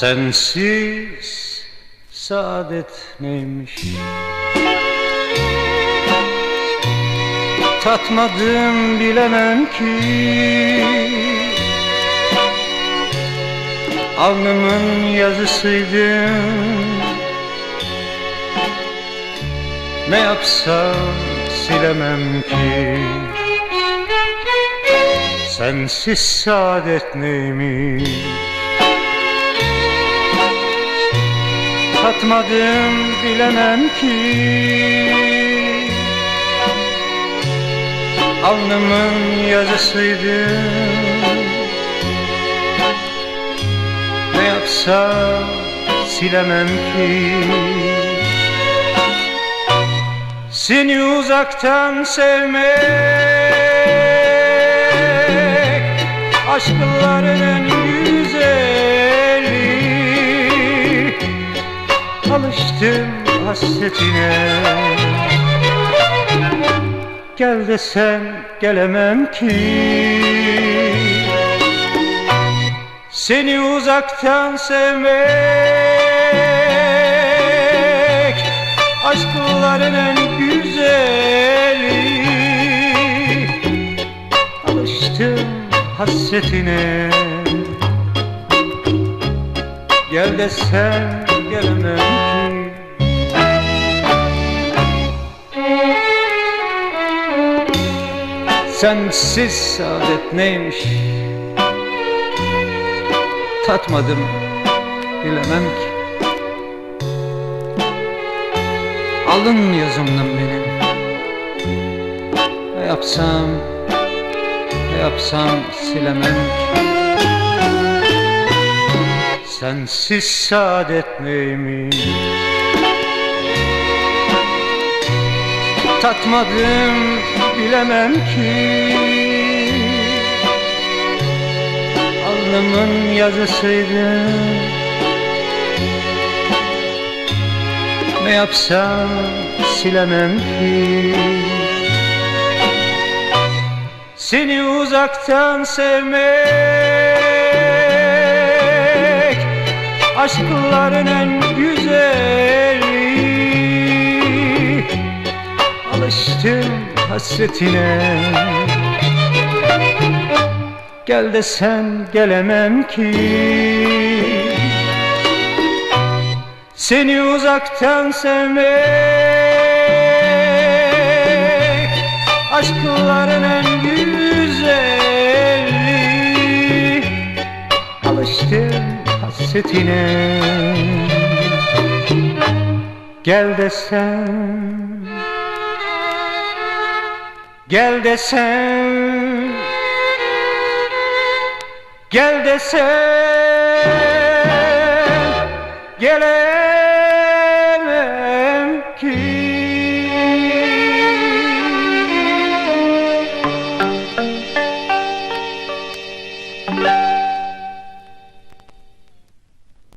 Sensiz saadet neymiş? Tatmadım bilemem ki. Alnımın yazısıydın Ne yapsam silemem ki. Sensiz saadet neymiş Tatmadım bilemem ki. Alnımın yazısıydı. Ne yapsam silemem ki. Seni uzaktan sevmek Aşkların en güzeli hasretine. Gel desen gelemem ki. Seni uzaktan sevmek Aşkların en güzeli. Alıştım hasretine. Gel desen Sensiz saadet neymiş? Tatmadım bilemem ki. Alın yazımdan benim Ne yapsam Ne yapsam silemem ki. Sensiz saadet neymiş Tatmadım bilemem ki. Alnımın yazısıydı. Ne yapsam silemem ki. Seni uzaktan sevmek Aşkların en Alıştım hasretine. Gel desen gelemem ki. Seni uzaktan sevmek Aşkların en güzeli. Alıştım hasretine. Gel desen Gel desen Gel desen Gele